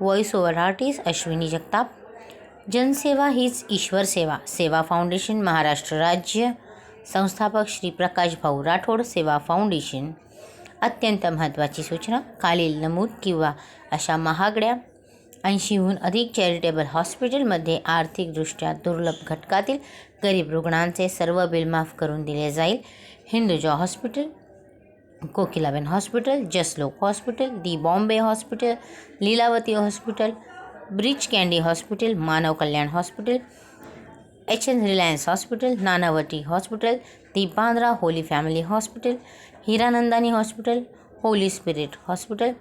Voice over artist Ashwini Jagtap जनसेवा हीच ईश्वर सेवा सेवा फाउंडेशन महाराष्ट्र राज्य संस्थापक श्री प्रकाश भाऊ राठोड सेवा फाउंडेशन अत्यंत महत्त्वाची सूचना खालील नमूद किंवा अशा महागड्या ऐंशीहून अधिक चॅरिटेबल हॉस्पिटलमध्ये आर्थिकदृष्ट्या दुर्लभ घटकातील गरीब रुग्णांचे सर्व बिल माफ करून दिले जाईल Hinduja hospital Kokilaben hospital Jaslok hospital the Bombay hospital Lilavati hospital Breach Candy hospital Manav Kalyan hospital H N Reliance hospital Nanavati hospital the Bandra Holy Family hospital Hiranandani hospital Holy Spirit hospital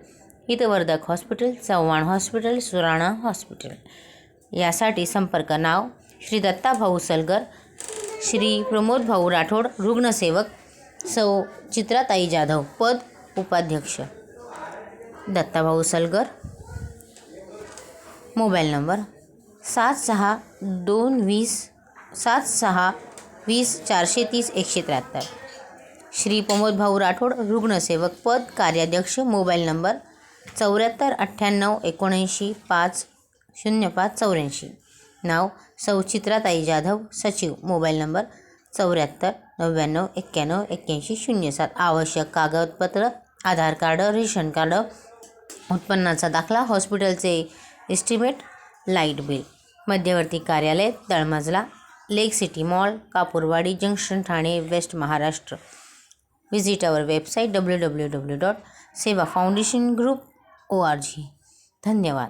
Hitwardhak hospital Chavan hospital Surana hospital. यासाठी संपर्क नाव श्री दत्ताभाऊ सलगर श्री प्रमोद भाऊ राठोड रुग्णसेवक सौ चित्राताई जाधव पद उपाध्यक्ष. Dattabhau Salgar. Mobile number सात सहा दोन वीस सात सहा वीस चारशे तीस एकशे त्र्याहत्तर. श्री प्रमोद भाऊ राठोड रुग्णसेवक पद कार्याध्यक्ष मोबाईल नंबर चौऱ्याहत्तर अठ्ठ्याण्णव एकोणऐंशी पाच शून्य पाच चौऱ्याऐंशी. नाव सौ चित्राताई जाधव सचिव मोबाईल नंबर चौऱ्याहत्तर नव्याण्णव एक्क्याण्णव एक्क्याऐंशी शून्य सात. आवश्यक कागदपत्र आधार कार्ड रेशन कार्ड उत्पन्नाचा दाखला हॉस्पिटलचे एस्टिमेट लाइट बिल. मध्यवर्ती कार्यालय तळमजला Lake City Mall Kapurwadi junction Thane west Maharashtra. Visit our website W W W dot Seva foundation group O R G. धन्यवाद.